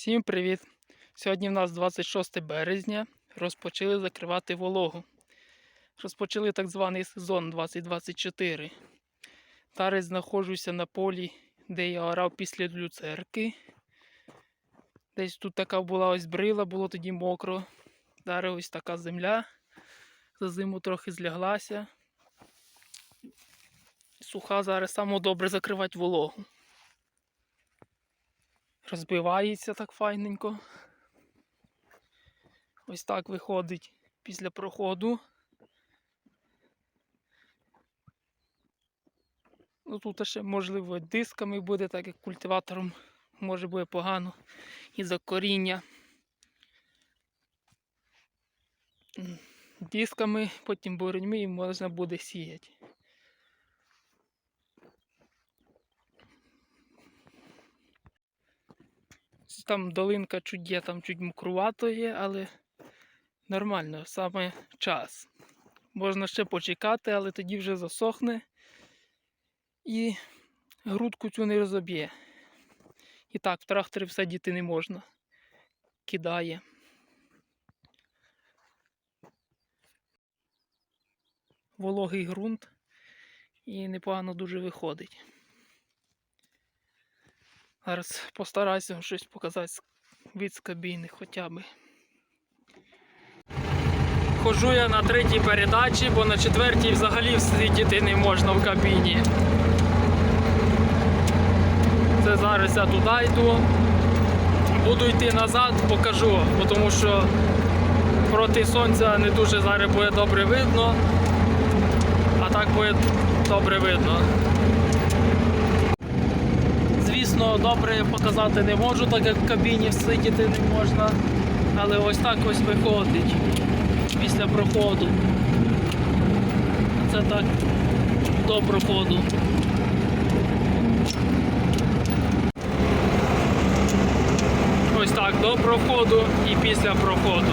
Всім привіт! Сьогодні в нас 26 березня. Розпочали закривати вологу. Розпочали так званий сезон 2024. Зараз знаходжуся на полі, де я орав після люцерки. Десь тут така була ось брила, було тоді мокро. Зараз ось така земля. За зиму трохи зляглася. Суха зараз саме добре закривати вологу розбивається так файненько. Ось так виходить після проходу. Ну тут ще можливо дисками буде, так як культиватором може буде погано і за коріння. Дисками, потім боротьми і можна буде сіяти. Там долинка чуть є, там чуть мокрувато є, але нормально, саме час. Можна ще почекати, але тоді вже засохне і грудку цю не розоб'є. І так, в тракторі все діти не можна. Кидає. Вологий ґрунт і непогано дуже виходить. Зараз постараюся щось показати від кабіни хоча б. Хожу я на третій передачі, бо на четвертій взагалі сидіти не можна в кабіні. Це зараз я туди йду. Буду йти назад, покажу, тому що проти сонця не дуже зараз буде добре видно, а так буде добре видно. Звісно, добре показати не можу, так як в кабіні сидіти не можна. Але ось так ось виходить після проходу. Це так до проходу. Ось так до проходу і після проходу.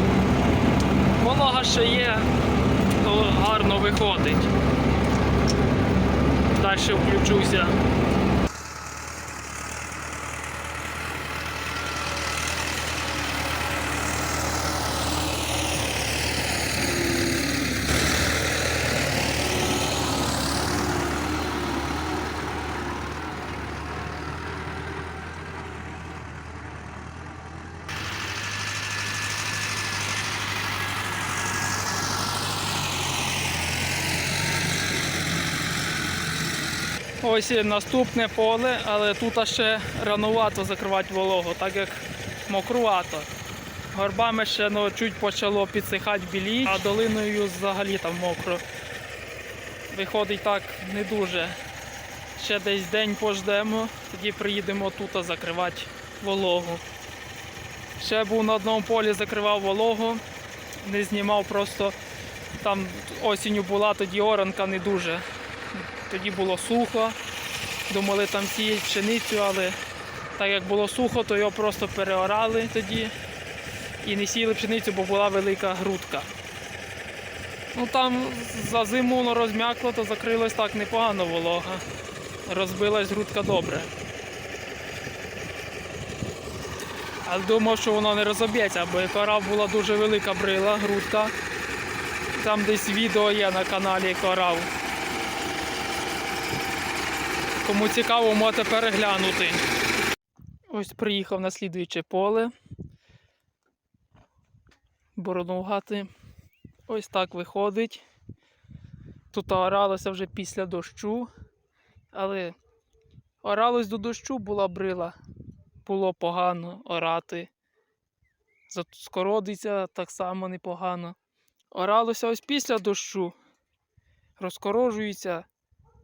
Волога ще є, то гарно виходить. Далі включуся. Ось наступне поле, але тут ще ранувато закривати вологу, так як мокрувато. Горбами ще ну, чуть почало підсихати білі, а долиною взагалі там мокро. Виходить так не дуже. Ще десь день пождемо, тоді приїдемо тут закривати вологу. Ще був на одному полі, закривав вологу, не знімав просто там осінню була, тоді оранка не дуже. Тоді було сухо. Думали там сіяти пшеницю, але так як було сухо, то його просто переорали тоді і не сіяли пшеницю, бо була велика грудка. Ну там за зиму воно розм'якло, то закрилось так непогано волога. Розбилась грудка добре. Але думав, що воно не розоб'ється, бо кора була дуже велика брила, грудка. Там десь відео є на каналі корав. Кому цікаво, можете переглянути. Ось приїхав на слідуюче поле. Боронугати. Ось так виходить. Тут оралося вже після дощу, але оралось до дощу була брила. Було погано орати. Скородиться так само непогано. Оралося ось після дощу. Розкорожується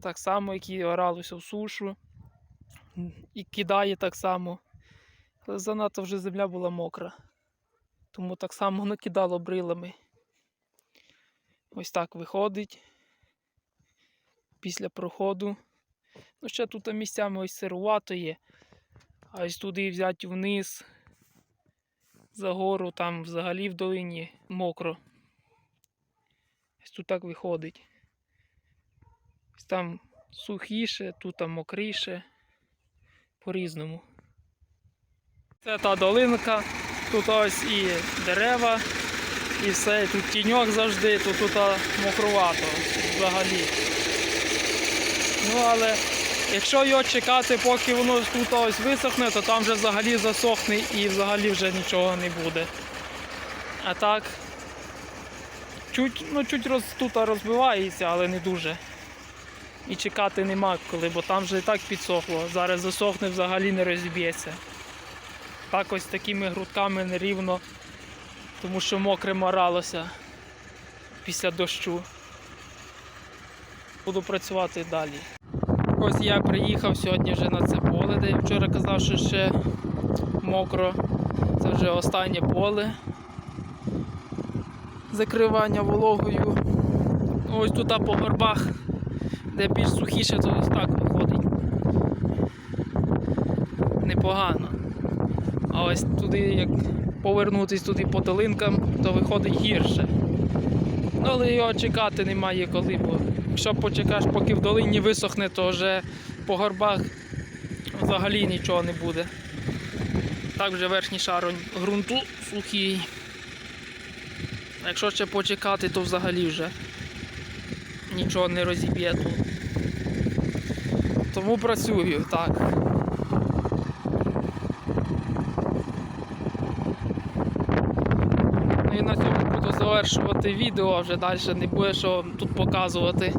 так само, як і оралося в сушу. І кидає так само. Але занадто вже земля була мокра. Тому так само накидало брилами. Ось так виходить після проходу. Ну, ще тут місцями ось сирувато є. А ось туди взяти вниз, за гору, там взагалі в долині мокро. Ось тут так виходить. Там сухіше, тут там мокріше. По-різному. Це та долинка, тут ось і дерева, і все, тут тіньок завжди, тут, тут мокрувато взагалі. Ну але якщо його чекати, поки воно тут ось висохне, то там вже взагалі засохне і взагалі вже нічого не буде. А так, чуть, ну, чуть роз, тут розбивається, але не дуже. І чекати нема коли, бо там вже і так підсохло. Зараз засохне взагалі не розіб'ється. Так ось такими грудками нерівно, тому що мокре моралося після дощу. Буду працювати далі. Ось я приїхав сьогодні вже на це поле, де я вчора казав, що ще мокро. Це вже останнє поле. Закривання вологою. Ось тут по горбах, де більш сухіше, то ось так виходить. Непогано. А ось туди, як повернутись туди по долинкам, то виходить гірше. Ну, але його чекати немає коли, бо якщо почекаєш, поки в долині висохне, то вже по горбах взагалі нічого не буде. Так вже верхній шар ґрунту сухий. Якщо ще почекати, то взагалі вже нічого не розіб'є тут. Тому працюю так. Ну і на цьому буду завершувати відео, а вже далі не буде що тут показувати.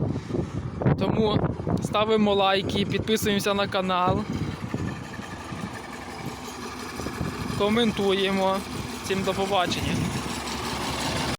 Тому ставимо лайки, підписуємося на канал. Коментуємо. Всім до побачення.